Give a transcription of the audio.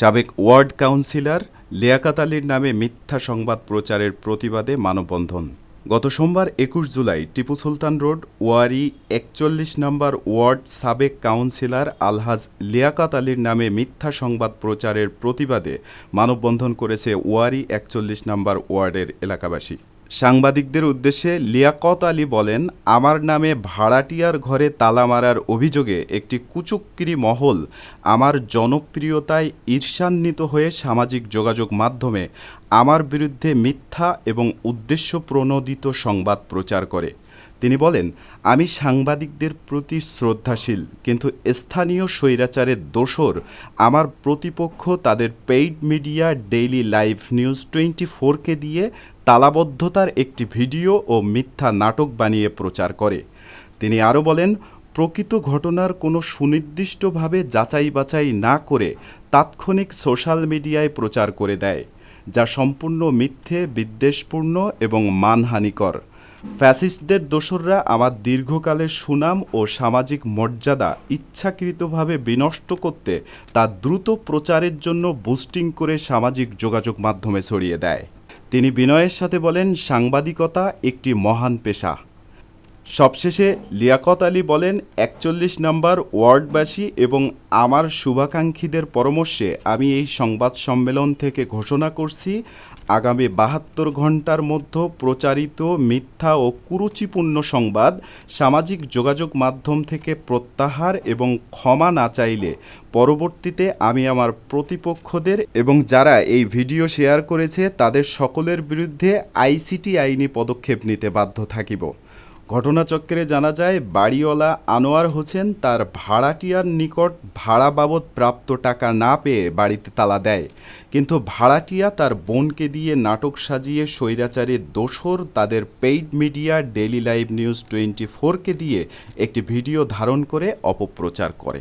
সাবেক ward councillor Liaquat আলীর নামে মিথ্যা সংবাদ প্রচারের প্রতিবাদে মানববন্ধন। গত সোমবার একুশ জুলাই টিপু সুলতান রোড, ওয়ারি একচল্লিশ নম্বর ওয়ার্ড সাবেক কাউন্সিলর আলহাজ লিয়াকাত আলীর নামে মিথ্যা সংবাদ প্রচারের প্রতিবাদে মানববন্ধন করেছে ওয়ারি একচল্লিশ নম্বর ওয়ার্ডের এলাকাবাসী। সাংবাদিকদের উদ্দেশ্যে লিয়াকত আলী বলেন, আমার নামে ভাড়াটিয়ার ঘরে তালা মারার অভিযোগে একটি কুচুক্কিরি মহল আমার জনপ্রিয়তায় ঈর্ষান্বিত হয়ে সামাজিক যোগাযোগ মাধ্যমে আমার বিরুদ্ধে মিথ্যা এবং উদ্দেশ্য প্রণোদিত সংবাদ প্রচার করে। তিনি বলেন, আমি সাংবাদিকদের প্রতি শ্রদ্ধাশীল, কিন্তু স্থানীয় স্বৈরাচারের দোসর আমার প্রতিপক্ষ তাদের paid media daily live news twenty ফোরকে দিয়ে তালাবদ্ধতার একটি ভিডিও ও মিথ্যা নাটক বানিয়ে প্রচার করে। তিনি আরও বলেন, প্রকৃত ঘটনার কোনো সুনির্দিষ্টভাবে যাচাই বাছাই না করে তাৎক্ষণিক সোশ্যাল মিডিয়ায় প্রচার করে দেয়, যা সম্পূর্ণ মিথ্যে, বিদ্বেষপূর্ণ এবং মানহানিকর। ফ্যাসিস্টদের দোসররা আমার দীর্ঘকালের সুনাম ও সামাজিক মর্যাদা ইচ্ছাকৃতভাবে বিনষ্ট করতে তা দ্রুত প্রচারের জন্য বুস্টিং করে সামাজিক যোগাযোগ মাধ্যমে ছড়িয়ে দেয়। তিনি বিনয়ের সাথে বলেন সাংবাদিকতা একটি মহান পেশা। সবশেষে লিয়াকত আলী বলেন, একচল্লিশ নম্বর ওয়ার্ডবাসী এবং আমার শুভাকাঙ্ক্ষীদের পরামর্শে আমি এই সংবাদ সম্মেলন থেকে ঘোষণা করছি, আগামী বাহাত্তর ঘণ্টার মধ্যে প্রচারিত মিথ্যা ও কুরুচিপূর্ণ সংবাদ সামাজিক যোগাযোগ মাধ্যম থেকে প্রত্যাহার এবং ক্ষমা না চাইলে পরবর্তীতে আমি আমার প্রতিপক্ষদের এবং যারা এই ভিডিও শেয়ার করেছে তাদের সকলের বিরুদ্ধে আইসিটি আইনি পদক্ষেপ নিতে বাধ্য থাকিব। ঘটনাচক্রে জানা যায়, বাড়িওয়ালা আনোয়ার হোসেন তার ভাড়াটিয়ার নিকট ভাড়া বাবদ প্রাপ্ত টাকা না পেয়ে বাড়িতে তালা দেয়। কিন্তু ভাড়াটিয়া তার বোনকে দিয়ে নাটক সাজিয়ে স্বৈরাচারের দোসর তাদের paid media, daily live news twenty ফোরকে দিয়ে একটি ভিডিও ধারণ করে অপপ্রচার করে।